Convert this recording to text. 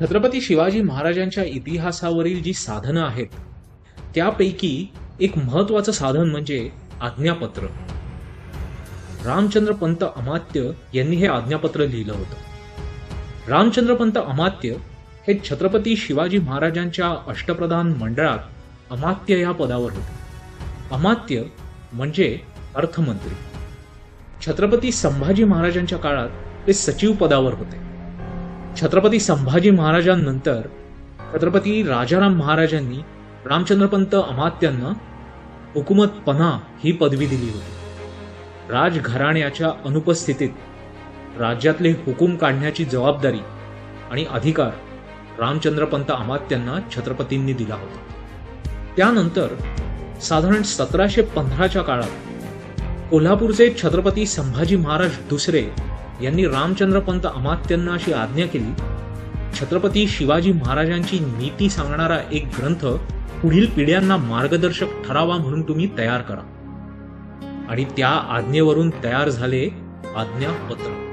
छत्रपती शिवाजी महाराजांच्या इतिहासावरील जी साधनं आहेत त्यापैकी एक महत्वाचं साधन म्हणजे आज्ञापत्र. रामचंद्र पंत अमात्य यांनी हे आज्ञापत्र लिहिलं होतं. रामचंद्र पंत अमात्य हे छत्रपती शिवाजी महाराजांच्या अष्टप्रधान मंडळात अमात्य या पदावर होते. अमात्य म्हणजे अर्थमंत्री. छत्रपती संभाजी महाराजांच्या काळात ते सचिव पदावर होते. छत्रपती संभाजी महाराजांनंतर छत्रपती राजाराम महाराजांनी रामचंद्रपंत अमात्यांना हुकुमत पना ही पदवी दिली होती. राजघराण्याच्या अनुपस्थितीत राज्यातले हुकूम काढण्याची जबाबदारी आणि अधिकार रामचंद्रपंत अमात्यांना छत्रपतींनी दिला होता. त्यानंतर साधारण सतराशे पंधराच्या काळात कोल्हापूरचे छत्रपती संभाजी महाराज दुसरे यांनी रामचंद्रपंत अमात्यांना अशी आज्ञा केली छत्रपती शिवाजी महाराजांची नीती सांगणारा एक ग्रंथ पुढील पिढ्यांना मार्गदर्शक ठरावा म्हणून तुम्ही तयार करा. आणि त्या आज्ञेवरून तयार झाले आज्ञापत्र.